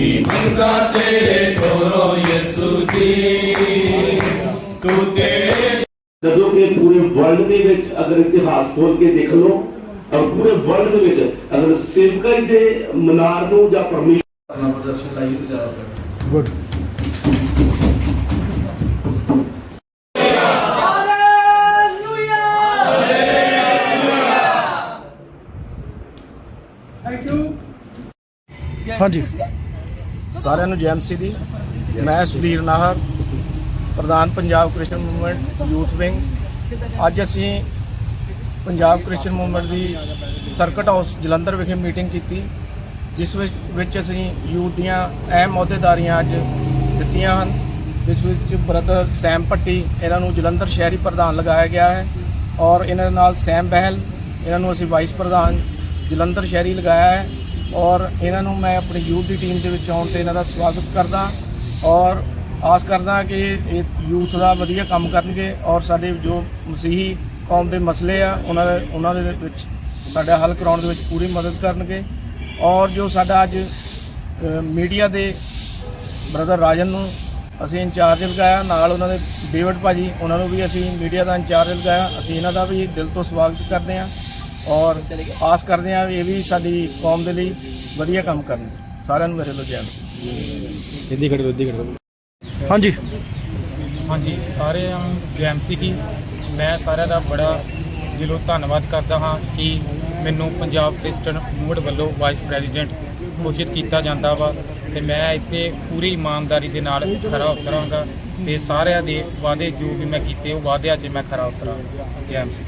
ਕੀ ਮੰਗਾ ਤੇਰੇ ਕੋਲੋਂ ਯਿਸੂ ਜੀ ਤੂੰ ਤੇਰੇ ਜਦੋਂ ਕਿ ਪੂਰੇ ਵਰਲਡ ਦੇ ਵਿੱਚ ਅਗਰ ਇਤਿਹਾਸ ਖੋਲ ਕੇ ਦੇਖ ਲਓ ਔਰ ਪੂਰੇ ਵਰਲਡ ਦੇ ਵਿੱਚ ਅਗਰ ਸੇਵਕਾਈ ਦੇ ਮਨਾਰ ਨੂੰ ਜਾਂ ਪਰਮੇਸ਼ਰ ਆਪਣਾ ਪ੍ਰਦਰਸ਼ਨ ਲਾਈਏ ਤੇ ਜ਼ਿਆਦਾ ਕਰ ਹਾਂਜੀ ਸਾਰਿਆਂ ਨੂੰ ਜੈਮਸੀ ਦੀ। ਮੈਂ ਸੁਧੀਰ ਨਾਹਰ, ਪ੍ਰਧਾਨ Punjab Christian movement, youth wing. ਅੱਜ ਅਸੀਂ ਪੰਜਾਬ ਕ੍ਰਿਸਚਨ ਮੂਵਮੈਂਟ ਦੀ ਸਰਕਟ ਹਾਊਸ ਜਲੰਧਰ ਵਿਖੇ ਮੀਟਿੰਗ ਕੀਤੀ, ਜਿਸ ਵਿੱਚ ਵਿੱਚ ਅਸੀਂ ਯੂਥ ਦੀਆਂ ਅਹਿਮ ਅਹੁਦੇਦਾਰੀਆਂ ਅੱਜ ਦਿੱਤੀਆਂ ਹਨ। ਜਿਸ ਵਿੱਚ ਬ੍ਰਦਰ ਸੈਮ ਪੱਟੀ ਇਹਨਾਂ ਨੂੰ ਜਲੰਧਰ ਸ਼ਹਿਰੀ ਪ੍ਰਧਾਨ ਲਗਾਇਆ ਗਿਆ ਹੈ ਔਰ ਇਹਨਾਂ ਨਾਲ ਸੈਮ ਬਹਿਲ, ਇਹਨਾਂ ਨੂੰ ਅਸੀਂ ਵਾਈਸ ਪ੍ਰਧਾਨ ਜਲੰਧਰ ਸ਼ਹਿਰੀ ਲਗਾਇਆ ਹੈ। ਔਰ ਇਹਨਾਂ ਨੂੰ ਮੈਂ ਆਪਣੀ ਯੂਥ ਦੀ ਟੀਮ ਦੇ ਵਿੱਚ ਆਉਣ ਤੇ ਇਹਨਾਂ ਦਾ ਸਵਾਗਤ ਕਰਦਾ ਔਰ ਆਸ ਕਰਦਾ ਕਿ ਇਹ ਯੂਥ ਦਾ ਵਧੀਆ ਕੰਮ ਕਰਨਗੇ ਔਰ ਸਾਡੇ ਜੋ ਮਸੀਹੀ ਕੌਮ ਦੇ ਮਸਲੇ ਆ, ਉਹਨਾਂ ਦੇ ਉਹਨਾਂ ਦੇ ਵਿੱਚ ਸਾਡਾ ਹੱਲ ਕਰਾਉਣ ਦੇ ਵਿੱਚ ਪੂਰੀ ਮਦਦ ਕਰਨਗੇ ਔਰ ਜੋ ਸਾਡਾ ਅੱਜ ਮੀਡੀਆ ਦੇ ਬ੍ਰਦਰ ਰਾਜਨ ਨੂੰ ਅਸੀਂ ਇੰਚਾਰਜ ਲਗਾਇਆ, ਨਾਲ ਉਹਨਾਂ ਦੇ ਡੇਵਿਡ ਭਾਜੀ, ਉਹਨਾਂ ਨੂੰ ਵੀ ਅਸੀਂ ਮੀਡੀਆ ਦਾ ਇੰਚਾਰਜ ਲਗਾਇਆ, ਅਸੀਂ ਇਹਨਾਂ ਦਾ ਵੀ ਦਿਲ ਤੋਂ ਸਵਾਗਤ ਕਰਦੇ ਹਾਂ। ਔਰ ਆਸ ਕਰਦੇ ਹਾਂ ਵੀ ਇਹ ਵੀ ਸਾਡੀ ਕੌਮ ਦੇ ਲਈ ਵਧੀਆ ਕੰਮ ਕਰਨਗੇ ਸਾਰਿਆਂ ਨੂੰ ਮੇਰੇ ਵੱਲੋਂ ਜੈ ਮਸੀਹ। ਹਾਂਜੀ। ਹਾਂਜੀ ਸਾਰਿਆਂ ਨੂੰ ਜੈਮਸੀ ਕੀ। ਮੈਂ ਸਾਰਿਆਂ ਦਾ ਬੜਾ ਦਿਲੋਂ ਧੰਨਵਾਦ ਕਰਦਾ ਹਾਂ ਕਿ ਮੈਨੂੰ ਪੰਜਾਬ ਕ੍ਰਿਸਚਨ ਮੂਵਮੈਂਟ ਵੱਲੋਂ ਵਾਈਸ ਪ੍ਰੈਜ਼ੀਡੈਂਟ ਘੋਸ਼ਿਤ ਕੀਤਾ ਜਾਂਦਾ ਵਾ ਤੇ ਮੈਂ ਇੱਥੇ ਪੂਰੀ ਇਮਾਨਦਾਰੀ ਦੇ ਨਾਲ ਖਰਾ ਉਤਰਾਂਗਾ ਤੇ ਸਾਰਿਆਂ ਦੇ ਵਾਅਦੇ ਜੋ ਵੀ ਮੈਂ ਕੀਤੇ ਉਹ ਵਾਅਦਿਆਂ 'ਚ ਮੈਂ ਖਰਾ ਉਤਰਾਂਗਾ। ਜੈਮਸੀ